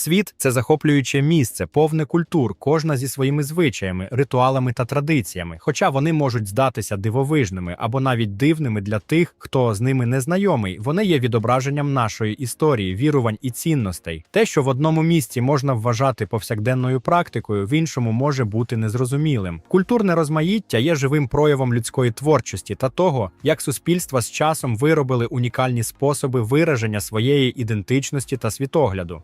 Світ це захоплююче місце, повне культур, кожна зі своїми звичаями, ритуалами та традиціями, хоча вони можуть здатися дивовижними або навіть дивними для тих, хто з ними не знайомий. Вони є відображенням нашої історії, вірувань і цінностей. Те, що в одному місці можна вважати повсякденною практикою, в іншому може бути незрозумілим. Культурне розмаїття є живим проявом людської творчості та того, як суспільства з часом виробили унікальні способи вираження своєї ідентичності та світогляду.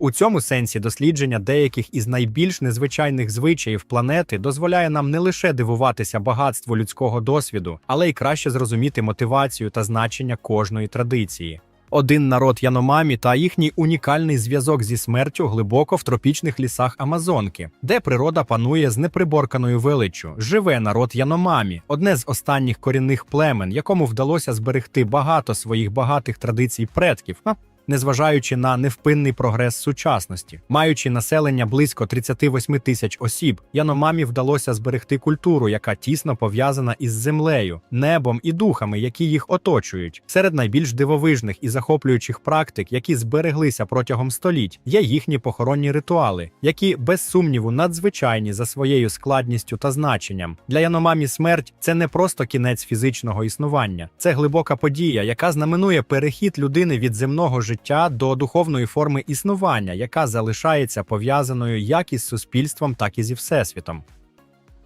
У цьому сенсі дослідження деяких із найбільш незвичайних звичаїв планети дозволяє нам не лише дивуватися багатству людського досвіду, але й краще зрозуміти мотивацію та значення кожної традиції. Один народ Яномамі та їхній унікальний зв'язок зі смертю глибоко в тропічних лісах Амазонки, де природа панує з неприборканою величчю. Живе народ Яномамі, одне з останніх корінних племен, якому вдалося зберегти багато своїх багатих традицій предків. Незважаючи на невпинний прогрес сучасності. Маючи населення близько 38 тисяч осіб, Яномамі вдалося зберегти культуру, яка тісно пов'язана із землею, небом і духами, які їх оточують. Серед найбільш дивовижних і захоплюючих практик, які збереглися протягом століть, є їхні похоронні ритуали, які без сумніву надзвичайні за своєю складністю та значенням. Для Яномамі смерть це не просто кінець фізичного існування, це глибока подія, яка знаменує перехід людини від земного життя до духовної форми існування, яка залишається пов'язаною як із суспільством, так і зі всесвітом.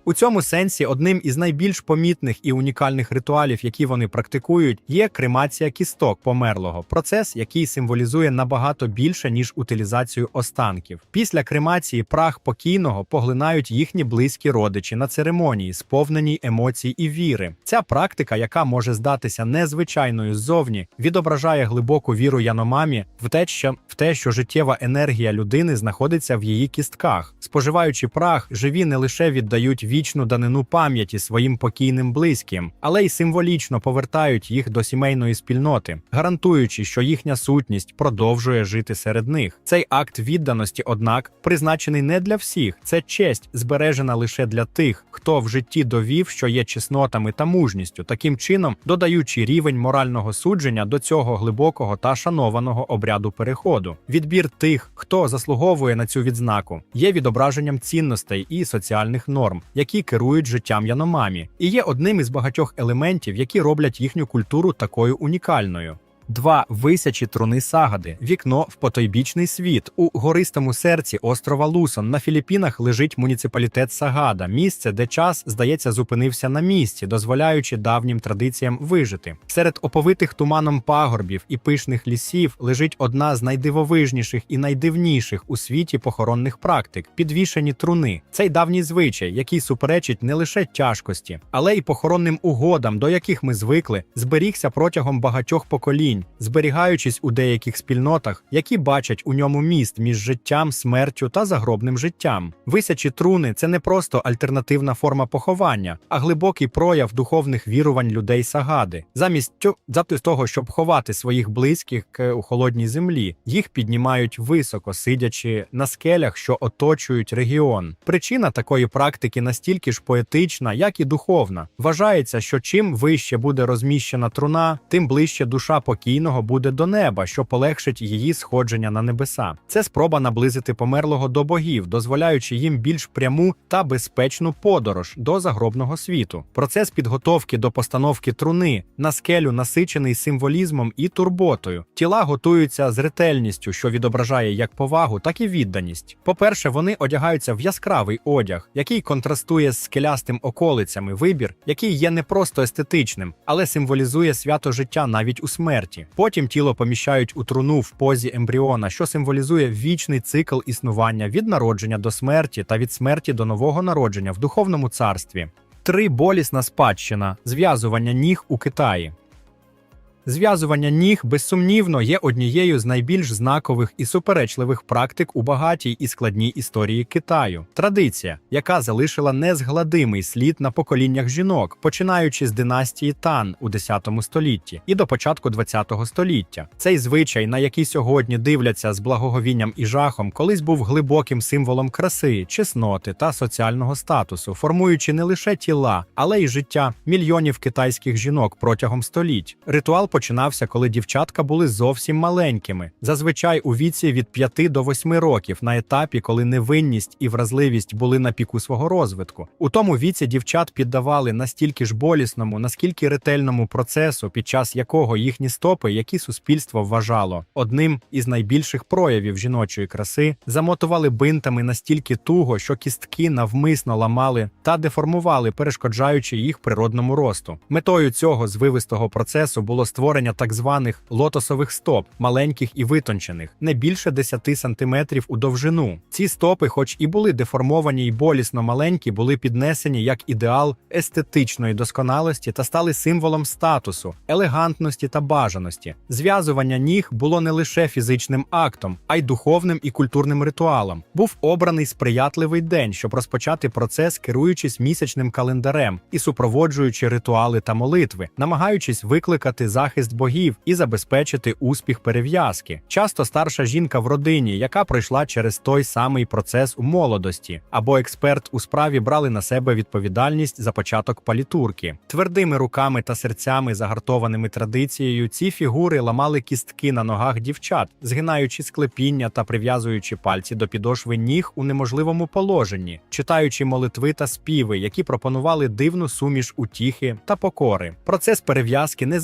У цьому сенсі одним із найбільш помітних і унікальних ритуалів, які вони практикують, є кремація кісток померлого, процес, який символізує набагато більше ніж утилізацію останків. Після кремації прах покійного поглинають їхні близькі родичі на церемонії, сповненій емоцій і віри. Ця практика, яка може здатися незвичайною ззовні, відображає глибоку віру Яномамі в те, що в те, що життєва енергія людини знаходиться в її кістках. Споживаючи прах, живі не лише віддають вічну данину пам'яті своїм покійним близьким, але й символічно повертають їх до сімейної спільноти, гарантуючи, що їхня сутність продовжує жити серед них. Цей акт відданості, однак, призначений не для всіх. Це честь, збережена лише для тих, хто в житті довів, що є чеснотами та мужністю, таким чином додаючи рівень морального судження до цього глибокого та шанованого обряду переходу. Відбір тих, хто заслуговує на цю відзнаку, є відображенням цінностей і соціальних норм які керують життям Яномамі, і є одним із багатьох елементів, які роблять їхню культуру такою унікальною. Два висячі труни Сагади, вікно в потойбічний світ. У гористому серці острова Лусон на Філіппінах лежить муніципалітет Сагада, місце, де час, здається, зупинився на місці, дозволяючи давнім традиціям вижити. Серед оповитих туманом пагорбів і пишних лісів лежить одна з найдивовижніших і найдивніших у світі похоронних практик підвішені труни. Цей давній звичай, який суперечить не лише тяжкості, але й похоронним угодам, до яких ми звикли, зберігся протягом багатьох поколінь зберігаючись у деяких спільнотах, які бачать у ньому міст між життям, смертю та загробним життям. Висячі труни це не просто альтернативна форма поховання, а глибокий прояв духовних вірувань людей Сагади. Замість того, щоб ховати своїх близьких у холодній землі, їх піднімають високо, сидячи на скелях, що оточують регіон. Причина такої практики настільки ж поетична, як і духовна. Вважається, що чим вище буде розміщена труна, тим ближче душа покійного буде до неба, що полегшить її сходження на небеса. Це спроба наблизити померлого до богів, дозволяючи їм більш пряму та безпечну подорож до загробного світу. Процес підготовки до постановки труни на скелю насичений символізмом і турботою. Тіла готуються з ретельністю, що відображає як повагу, так і відданість. По-перше, вони одягаються в яскравий одяг, який контрастує з скелястим околицями, вибір, який є не просто естетичним, але символізує свято життя навіть у смерті. Потім тіло поміщають у труну в позі ембріона, що символізує вічний цикл існування від народження до смерті та від смерті до нового народження в духовному царстві. Три болісна спадщина зв'язування ніг у Китаї. Зв'язування ніг безсумнівно є однією з найбільш знакових і суперечливих практик у багатій і складній історії Китаю. Традиція, яка залишила незгладимий слід на поколіннях жінок, починаючи з династії Тан у 10 столітті і до початку 20 століття. Цей звичай, на який сьогодні дивляться з благоговінням і жахом, колись був глибоким символом краси, чесноти та соціального статусу, формуючи не лише тіла, але й життя мільйонів китайських жінок протягом століть. Ритуал починався, коли дівчатка були зовсім маленькими, зазвичай у віці від 5 до 8 років, на етапі, коли невинність і вразливість були на піку свого розвитку. У тому віці дівчат піддавали настільки ж болісному, наскільки ретельному процесу, під час якого їхні стопи, які суспільство вважало одним із найбільших проявів жіночої краси, замотували бинтами настільки туго, що кістки навмисно ламали та деформували, перешкоджаючи їх природному росту. Метою цього звивистого процесу було створення так званих лотосових стоп, маленьких і витончених, не більше 10 сантиметрів у довжину. Ці стопи, хоч і були деформовані і болісно маленькі, були піднесені як ідеал естетичної досконалості та стали символом статусу, елегантності та бажаності. Зв'язування ніг було не лише фізичним актом, а й духовним і культурним ритуалом. Був обраний сприятливий день, щоб розпочати процес, керуючись місячним календарем і супроводжуючи ритуали та молитви, намагаючись викликати захист богів і забезпечити успіх перев'язки. Часто старша жінка в родині, яка пройшла через той самий процес у молодості, або експерт у справі брали на себе відповідальність за початок палітурки. Твердими руками та серцями, загартованими традицією, ці фігури ламали кістки на ногах дівчат, згинаючи склепіння та прив'язуючи пальці до підошви ніг у неможливому положенні, читаючи молитви та співи, які пропонували дивну суміш утіхи та покори. Процес перев'язки не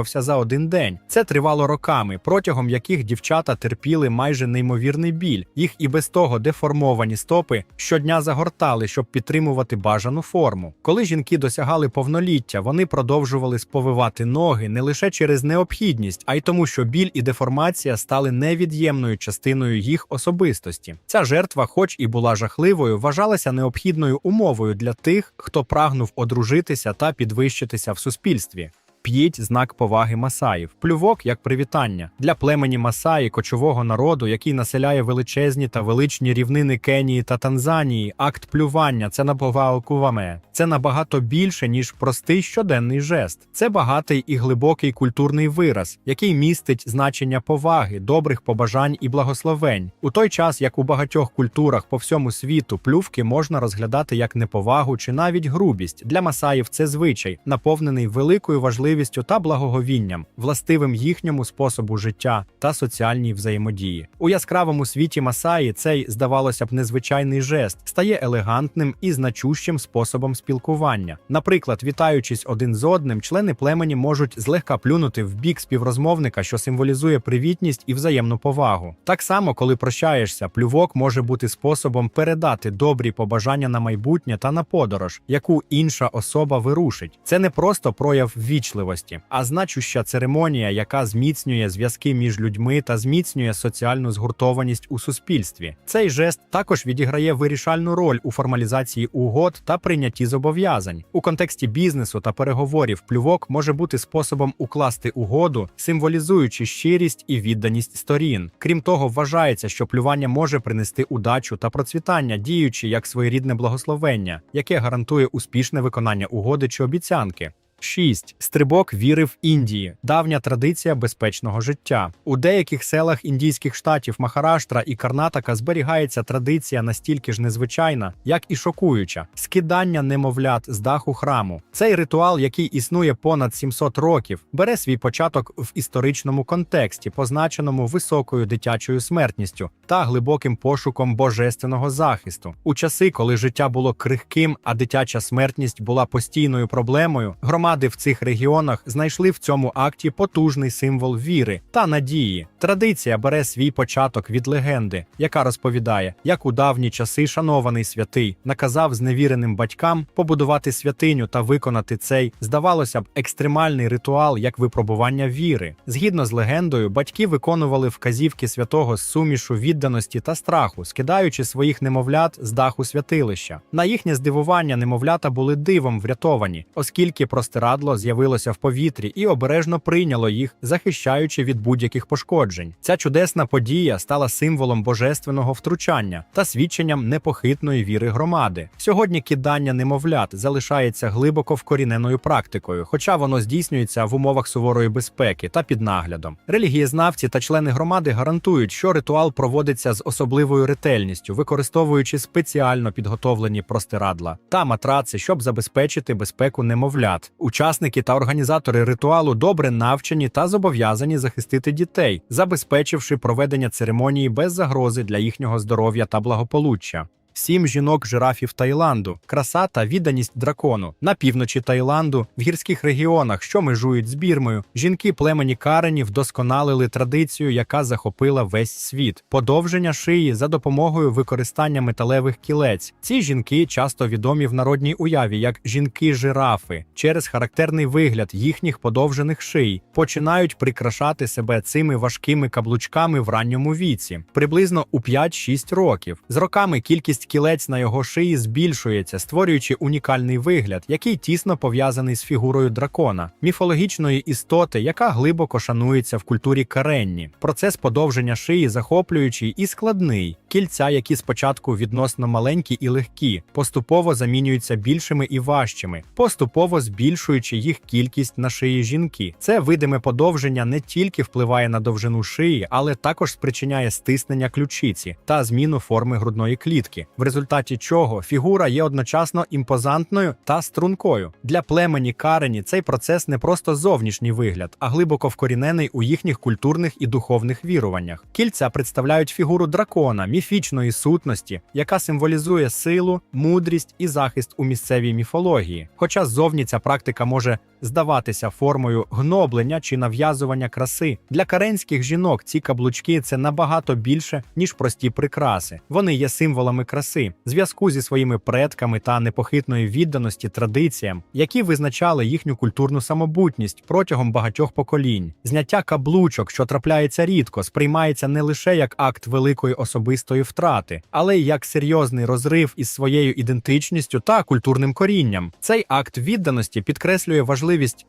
закінчувався за один день. Це тривало роками, протягом яких дівчата терпіли майже неймовірний біль. Їх і без того деформовані стопи щодня загортали, щоб підтримувати бажану форму. Коли жінки досягали повноліття, вони продовжували сповивати ноги не лише через необхідність, а й тому, що біль і деформація стали невід'ємною частиною їх особистості. Ця жертва, хоч і була жахливою, вважалася необхідною умовою для тих, хто прагнув одружитися та підвищитися в суспільстві. П'їть знак поваги масаїв, плювок як привітання для племені Масаї, кочового народу, який населяє величезні та величні рівнини Кенії та Танзанії. Акт плювання це набагато Це набагато більше ніж простий щоденний жест. Це багатий і глибокий культурний вираз, який містить значення поваги, добрих побажань і благословень. У той час, як у багатьох культурах по всьому світу плювки можна розглядати як неповагу чи навіть грубість. Для масаїв це звичай, наповнений великою важливістю та благоговінням, властивим їхньому способу життя та соціальній взаємодії. У яскравому світі Масаї цей, здавалося б, незвичайний жест стає елегантним і значущим способом спілкування. Наприклад, вітаючись один з одним, члени племені можуть злегка плюнути в бік співрозмовника, що символізує привітність і взаємну повагу. Так само, коли прощаєшся, плювок може бути способом передати добрі побажання на майбутнє та на подорож, яку інша особа вирушить. Це не просто прояв вічливості, а значуща церемонія, яка зміцнює зв'язки між людьми та зміцнює соціальну згуртованість у суспільстві. Цей жест також відіграє вирішальну роль у формалізації угод та прийнятті зобов'язань у контексті бізнесу та переговорів. Плювок може бути способом укласти угоду, символізуючи щирість і відданість сторін. Крім того, вважається, що плювання може принести удачу та процвітання, діючи як своєрідне благословення, яке гарантує успішне виконання угоди чи обіцянки. 6. Стрибок віри в Індії давня традиція безпечного життя. У деяких селах індійських штатів Махараштра і Карнатака зберігається традиція настільки ж незвичайна, як і шокуюча скидання немовлят з даху храму. Цей ритуал, який існує понад 700 років, бере свій початок в історичному контексті, позначеному високою дитячою смертністю та глибоким пошуком божественного захисту. У часи, коли життя було крихким, а дитяча смертність була постійною проблемою, громади в цих регіонах знайшли в цьому акті потужний символ віри та надії. Традиція бере свій початок від легенди, яка розповідає, як у давні часи шанований святий наказав зневіреним батькам побудувати святиню та виконати цей, здавалося б, екстремальний ритуал як випробування віри. Згідно з легендою, батьки виконували вказівки святого з сумішу відданості та страху, скидаючи своїх немовлят з даху святилища. На їхнє здивування немовлята були дивом врятовані, оскільки простирадло з'явилося в повітрі і обережно прийняло їх, захищаючи від будь-яких пошкоджень. Ця чудесна подія стала символом божественного втручання та свідченням непохитної віри громади. Сьогодні кидання немовлят залишається глибоко вкоріненою практикою, хоча воно здійснюється в умовах суворої безпеки та під наглядом. Релігієзнавці та члени громади гарантують, що ритуал проводиться з особливою ретельністю, використовуючи спеціально підготовлені простирадла та матраци, щоб забезпечити безпеку немовлят. Учасники та організатори ритуалу добре навчені та зобов'язані захистити дітей, забезпечивши проведення церемонії без загрози для їхнього здоров'я та благополуччя. Сім жінок жирафів Таїланду, краса та відданість дракону на півночі Таїланду, в гірських регіонах, що межують з Бірмою, жінки племені Карені вдосконалили традицію, яка захопила весь світ. Подовження шиї за допомогою використання металевих кілець. Ці жінки часто відомі в народній уяві як жінки-жирафи через характерний вигляд їхніх подовжених ший, починають прикрашати себе цими важкими каблучками в ранньому віці, приблизно у 5-6 років. З роками кількість кілець на його шиї збільшується, створюючи унікальний вигляд, який тісно пов'язаний з фігурою дракона, міфологічної істоти, яка глибоко шанується в культурі каренні. Процес подовження шиї захоплюючий і складний. Кільця, які спочатку відносно маленькі і легкі, поступово замінюються більшими і важчими, поступово збільшуючи їх кількість на шиї жінки. Це видиме подовження не тільки впливає на довжину шиї, але також спричиняє стиснення ключиці та зміну форми грудної клітки, в результаті чого фігура є одночасно імпозантною та стрункою. Для племені карені цей процес не просто зовнішній вигляд, а глибоко вкорінений у їхніх культурних і духовних віруваннях. Кільця представляють фігуру дракона, міфічної сутності, яка символізує силу, мудрість і захист у місцевій міфології. Хоча ззовні ця практика може здаватися формою гноблення чи нав'язування краси. Для каренських жінок ці каблучки це набагато більше, ніж прості прикраси. Вони є символами краси, зв'язку зі своїми предками та непохитної відданості традиціям, які визначали їхню культурну самобутність протягом багатьох поколінь. Зняття каблучок, що трапляється рідко, сприймається не лише як акт великої особистої втрати, але й як серйозний розрив із своєю ідентичністю та культурним корінням. Цей акт відданості підкреслює важливість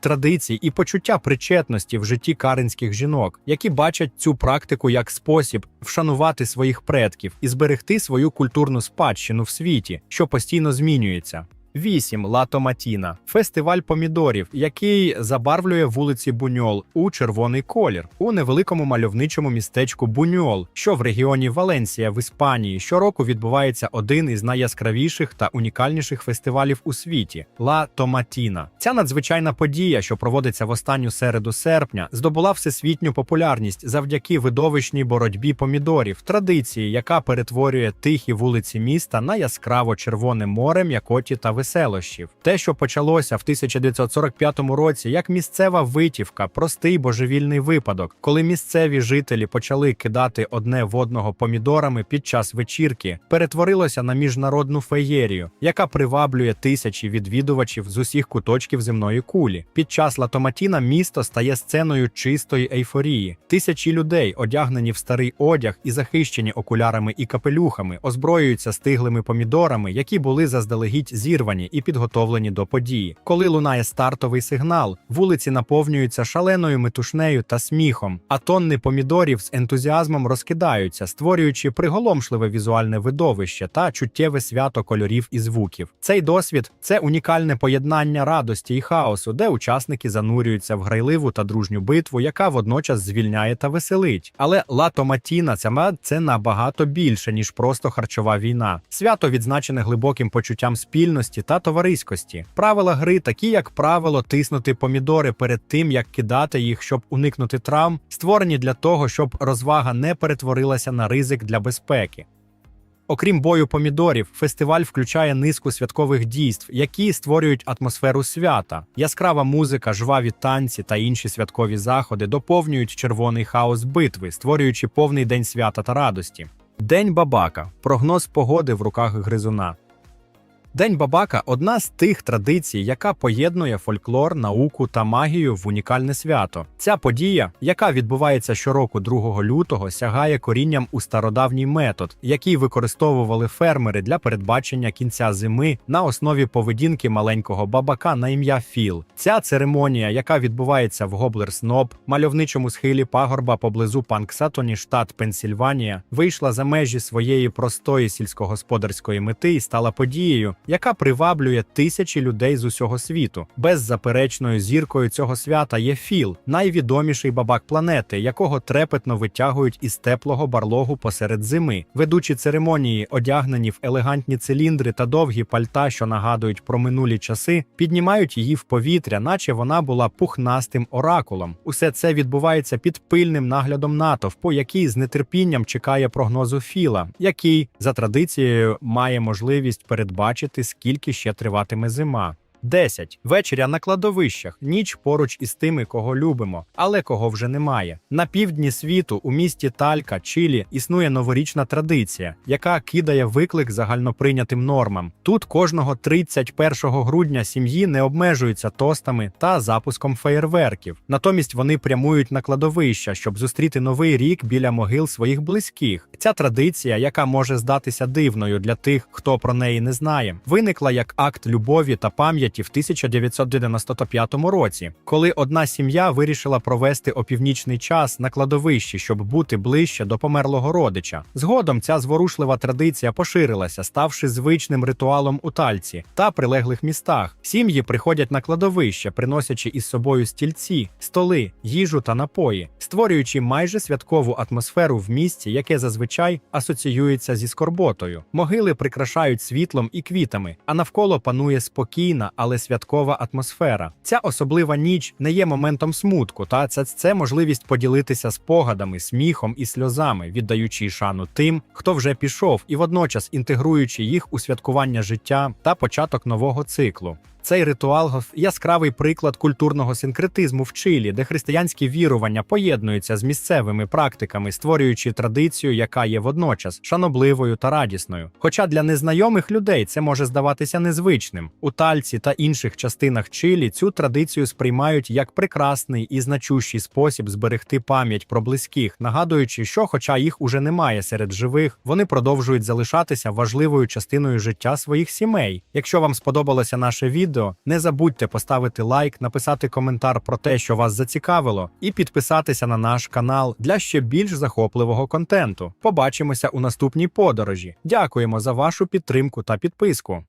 традицій і почуття причетності в житті каринських жінок, які бачать цю практику як спосіб вшанувати своїх предків і зберегти свою культурну спадщину в світі, що постійно змінюється. 8. Лато Матіна фестиваль помідорів, який забарвлює вулиці Буньол у червоний колір у невеликому мальовничому містечку Буньол, що в регіоні Валенсія в Іспанії щороку відбувається один із найяскравіших та унікальніших фестивалів у світі Ла Томатіна. Ця надзвичайна подія, що проводиться в останню середу серпня, здобула всесвітню популярність завдяки видовищній боротьбі помідорів, традиції, яка перетворює тихі вулиці міста на яскраво червоне море м'якоті та веселощів. Те, що почалося в 1945 році, як місцева витівка, простий божевільний випадок, коли місцеві жителі почали кидати одне в одного помідорами під час вечірки, перетворилося на міжнародну феєрію, яка приваблює тисячі відвідувачів з усіх куточків земної кулі. Під час Латоматіна місто стає сценою чистої ейфорії. Тисячі людей, одягнені в старий одяг і захищені окулярами і капелюхами, озброюються стиглими помідорами, які були заздалегідь зірвані і підготовлені до події. Коли лунає стартовий сигнал, вулиці наповнюються шаленою метушнею та сміхом, а тонни помідорів з ентузіазмом розкидаються, створюючи приголомшливе візуальне видовище та чуттєве свято кольорів і звуків. Цей досвід це унікальне поєднання радості і хаосу, де учасники занурюються в грайливу та дружню битву, яка водночас звільняє та веселить. Але лато Матіна ця це набагато більше ніж просто харчова війна. Свято відзначене глибоким почуттям спільності та товариськості. Правила гри, такі як правило, тиснути помідори перед тим, як кидати їх, щоб уникнути травм, створені для того, щоб розвага не перетворилася на ризик для безпеки. Окрім бою помідорів, фестиваль включає низку святкових дійств, які створюють атмосферу свята. Яскрава музика, жваві танці та інші святкові заходи доповнюють червоний хаос битви, створюючи повний день свята та радості. День бабака прогноз погоди в руках гризуна. День бабака одна з тих традицій, яка поєднує фольклор, науку та магію в унікальне свято. Ця подія, яка відбувається щороку 2 лютого, сягає корінням у стародавній метод, який використовували фермери для передбачення кінця зими на основі поведінки маленького бабака на ім'я Філ. Ця церемонія, яка відбувається в Гоблер-Сноб, мальовничому схилі пагорба поблизу Панксатоні, штат Пенсільванія, вийшла за межі своєї простої сільськогосподарської мети і стала подією яка приваблює тисячі людей з усього світу. Беззаперечною зіркою цього свята є Філ, найвідоміший бабак планети, якого трепетно витягують із теплого барлогу посеред зими. Ведучі церемонії, одягнені в елегантні циліндри та довгі пальта, що нагадують про минулі часи, піднімають її в повітря, наче вона була пухнастим оракулом. Усе це відбувається під пильним наглядом натовпу, який з нетерпінням чекає прогнозу Філа, який за традицією має можливість передбачити, скільки ще триватиме зима. 10. Вечеря на кладовищах. Ніч поруч із тими, кого любимо, але кого вже немає. На півдні світу, у місті Талька, Чилі, існує новорічна традиція, яка кидає виклик загальноприйнятим нормам. Тут кожного 31 грудня сім'ї не обмежуються тостами та запуском феєрверків. Натомість вони прямують на кладовища, щоб зустріти новий рік біля могил своїх близьких. Ця традиція, яка може здатися дивною для тих, хто про неї не знає, виникла як акт любові та пам'яті в 1995 році, коли одна сім'я вирішила провести опівнічний час на кладовищі, щоб бути ближче до померлого родича. Згодом ця зворушлива традиція поширилася, ставши звичним ритуалом у Тальці та прилеглих містах. Сім'ї приходять на кладовище, приносячи із собою стільці, столи, їжу та напої, створюючи майже святкову атмосферу в місті, яке зазвичай асоціюється зі скорботою. Могили прикрашають світлом і квітами, а навколо панує спокійна, але святкова атмосфера. Ця особлива ніч не є моментом смутку, та це, це можливість поділитися спогадами, сміхом і сльозами, віддаючи шану тим, хто вже пішов, і водночас інтегруючи їх у святкування життя та початок нового циклу. Цей ритуал яскравий приклад культурного синкретизму в Чилі, де християнські вірування поєднуються з місцевими практиками, створюючи традицію, яка є водночас шанобливою та радісною. Хоча для незнайомих людей це може здаватися незвичним. У Тальці та інших частинах Чилі цю традицію сприймають як прекрасний і значущий спосіб зберегти пам'ять про близьких, нагадуючи, що, хоча їх уже немає серед живих, вони продовжують залишатися важливою частиною життя своїх сімей. Якщо вам сподобалося наше відео, не забудьте поставити лайк, написати коментар про те, що вас зацікавило, і підписатися на наш канал для ще більш захопливого контенту. Побачимося у наступній подорожі. Дякуємо за вашу підтримку та підписку.